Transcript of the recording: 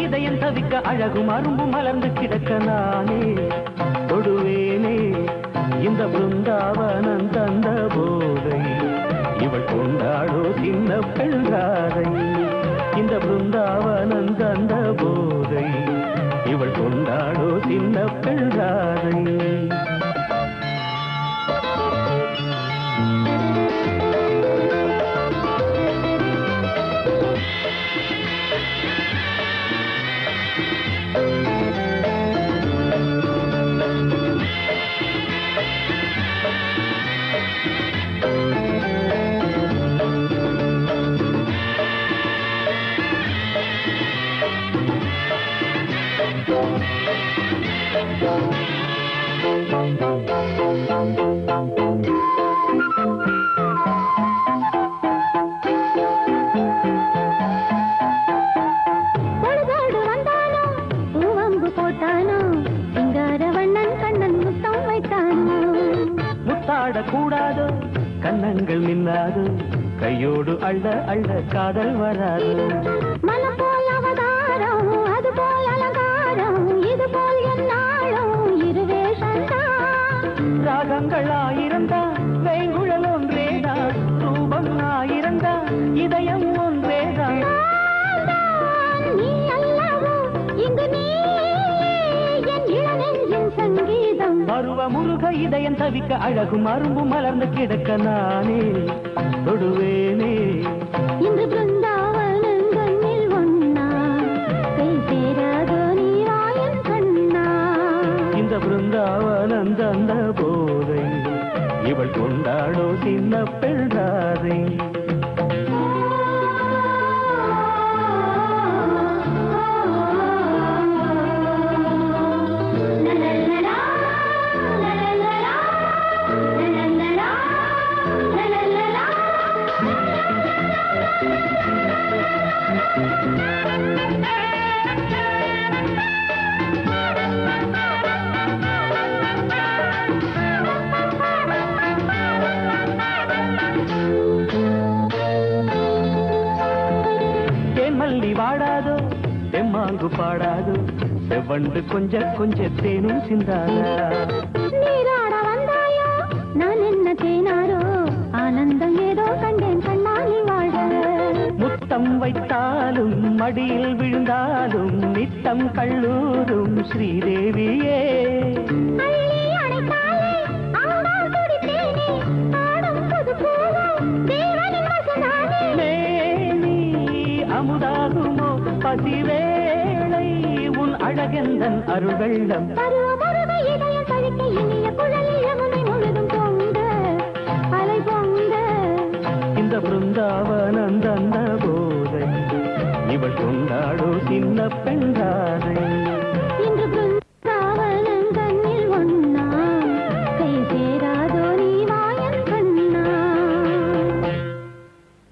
இதயம் தவிக்க அழகும் அரும்பும் மலர்ந்து கிடக்க நானே. தொடுவேனே இந்த பிருந்தாவனம் தந்த போதை. இவள் கொண்டாடோ சின்ன பெண்காரை இந்த பிருந்தாவனம் தந்த போதை. இவள் கொண்டாடோ சின்ன பெண்காரை கன்னங்கள் மின்னாதோ கையோடு அள்ள அள்ள காதல் வராது. மனம் போல் அவதாரம் அது போல் அலங்காரம் இது போல் என்னாலும் இருவேஷந்தான் ராகங்கள் ஆயிரந்தான் முருக இதயம் தவிக்க அழகும் அரும்பும் மலர்ந்து கிடக்க நானே தொடுவேனே. இன்று பிருந்தாவனம் கண்ணில் ஒன்னா கை சேராதோ நீ வாயன் கண்ணா. இந்த பிருந்தாவனம் தந்த போதை இவள் கொண்டாடோ சின்ன பெண்ணாதை தெம்மாங்கு பாடாதோ செவ்வண்டு கொஞ்ச கொஞ்ச தேனும் சிந்தாதா நீராட வந்தாயோ நான் என்ன தேனாரோ ஆனந்தம் ஏதோ கண்டேன் கண்ணாலி வாழ முத்தம் வைத்தாலும் மடியில் விழுந்தாலும் நித்தம் கல்லூரும் ஸ்ரீதேவியே அள்ளி அலை பொங்க. இந்த பிருந்தாவனம் தந்த போதை இவள் கொண்டாடோ சின்ன பெண்காதை